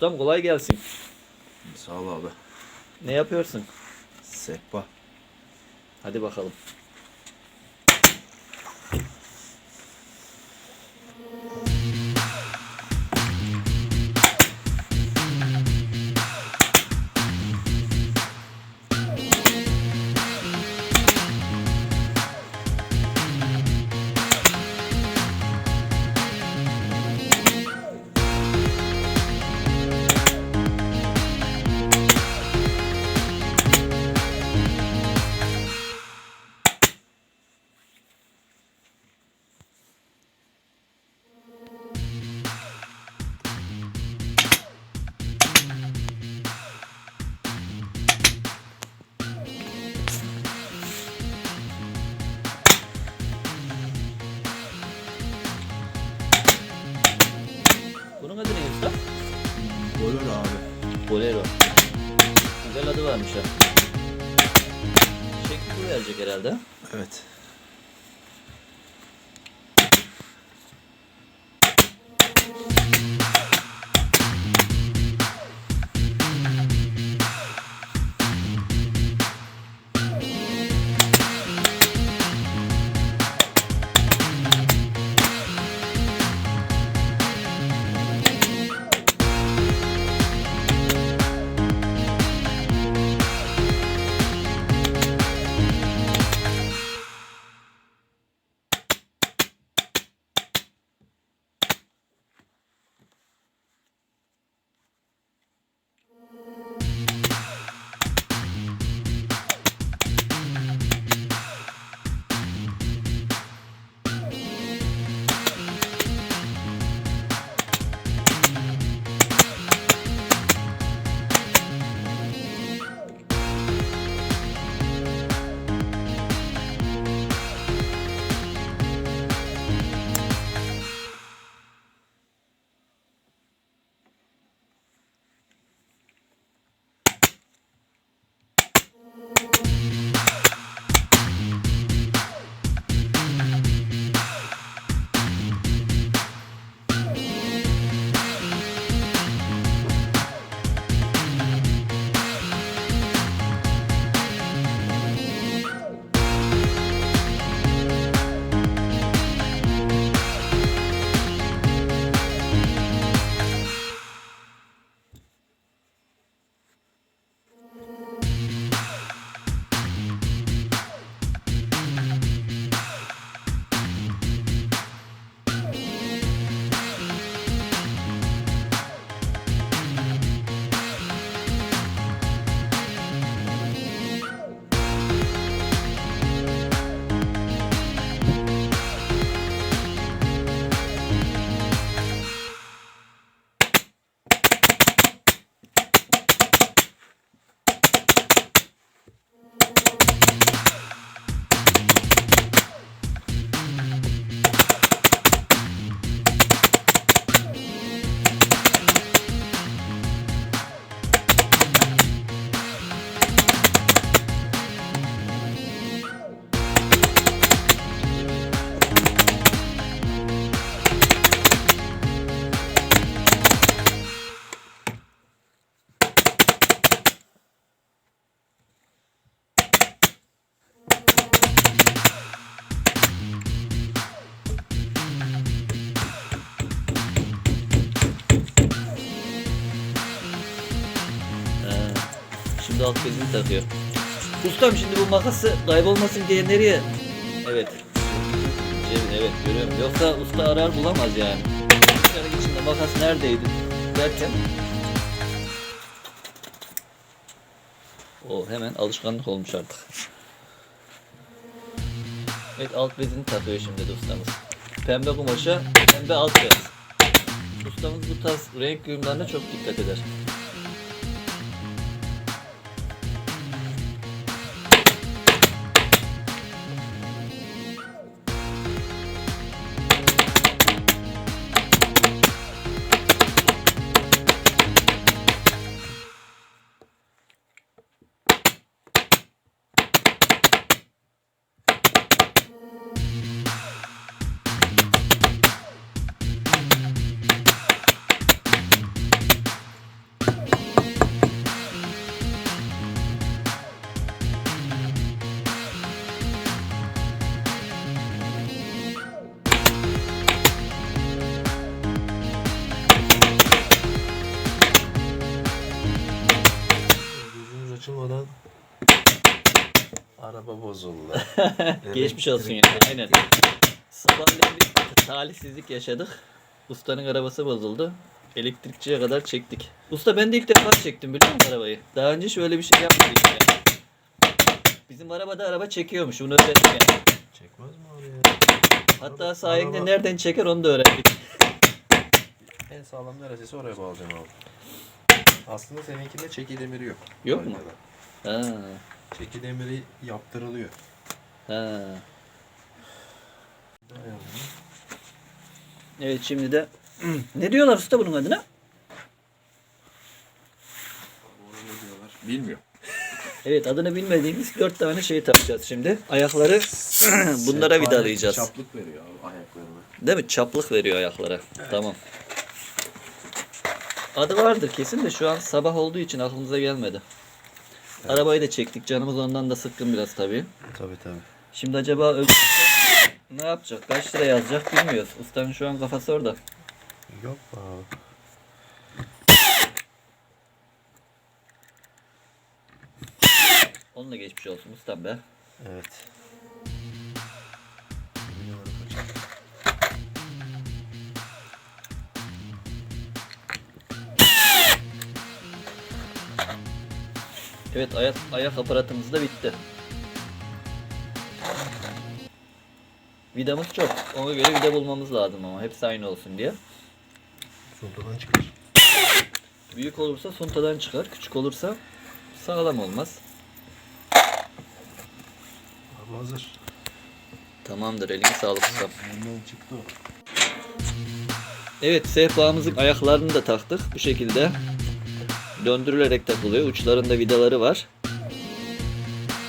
Ustam kolay gelsin. Sağ ol abi. Ne yapıyorsun? Sehpa. Hadi bakalım. Olur abi. Bolero. Güzel adı varmış ha. Şekli verecek herhalde. Evet. Şimdi alt bezini takıyor. Ustam şimdi bu makası kaybolmasın diye nereye? Evet. Cebin, evet görüyorum. Yoksa usta arar bulamaz yani. Dışarı içinde makas neredeydi derken. O hemen alışkanlık olmuş artık. Evet alt bezini takıyor şimdi de ustamız. Pembe kumaşa pembe alt beyaz. Ustamız bu tarz renk uyumlarına çok dikkat eder. Araba bozuldu. Geçmiş olsun yani. Aynen. Sabahleyin bir talihsizlik yaşadık. Ustanın arabası bozuldu. Elektrikçiye kadar çektik. Usta ben de ilk defa çektim biliyor musun arabayı? Daha önce şöyle bir şey yapmadık yani. Bizim arabada araba çekiyormuş. Bunu öğrendik yani. Çekmez mi abi ya? Hatta sayende Araba- nereden çeker onu da öğrendik. En sağlam neresiyse oraya bağlayacağım abi. Aslında seninkinde çeki demiri yok. Yok mu? Arkada. Ha, Çeki demiri yaptırılıyor. ha. Evet şimdi de ne diyorlar usta bunun adına? Ona ne diyorlar? Bilmiyorum. Evet adını bilmediğimiz dört tane şey takacağız şimdi. Ayakları bunlara vidalayacağız. Çaplık veriyor abi ayaklarına. Değil mi? Çaplık veriyor ayaklara. Tamam. Adı vardır kesin de şu an sabah olduğu için aklımıza gelmedi. Arabayı da çektik. Canımız ondan da sıkkın biraz tabii. Tabii tabii. Şimdi acaba ne yapacak? Kaç lira yazacak bilmiyoruz. Ustanın şu an kafası orada. Yok abi. Onunla geçmiş olsun ustam be. Evet. Evet ayak, ayak aparatımız da bitti. Vidamız çok. Ona göre vida bulmamız lazım ama hepsi aynı olsun diye. Sultadan çıkar. Büyük olursa suntadan çıkar, küçük olursa sağlam olmaz. Abi hazır. Tamamdır, eline sağlık. Benden çıktı o. Evet, sehpamızın ayaklarını da taktık bu şekilde. Döndürülerek takılıyor. Uçlarında vidaları var.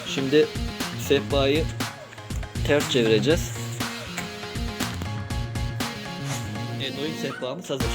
Şimdi sehpayı ters çevireceğiz. Evet, oyun sehpamız hazır.